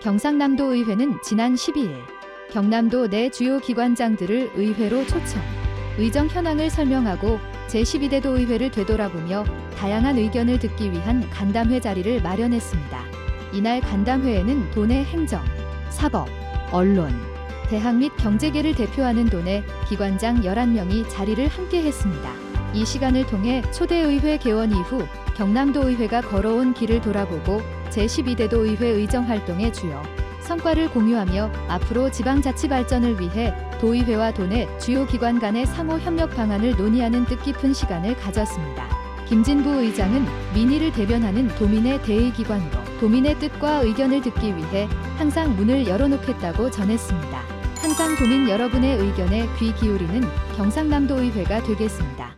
경상남도 의회는 지난 12일 경남도 내 주요 기관장들을 의회로 초청, 의정 현황을 설명하고 제12대도 의회를 되돌아보며 다양한 의견을 듣기 위한 간담회 자리를 마련했습니다. 이날 간담회에는 도내 행정, 사법, 언론, 대학 및 경제계를 대표하는 도내 기관장 11명이 자리를 함께 했습니다. 이 시간을 통해 초대의회 개원 이후 경남도 의회가 걸어온 길을 돌아보고 제12대도 의회 의정 활동의 주요 성과를 공유하며 앞으로 지방자치 발전을 위해 도의회와 도내 주요 기관 간의 상호 협력 방안을 논의하는 뜻깊은 시간을 가졌습니다. 김진부 의장은 민의를 대변하는 도민의 대의기관으로 도민의 뜻과 의견을 듣기 위해 항상 문을 열어놓겠다고 전했습니다. 항상 도민 여러분의 의견에 귀 기울이는 경상남도 의회가 되겠습니다.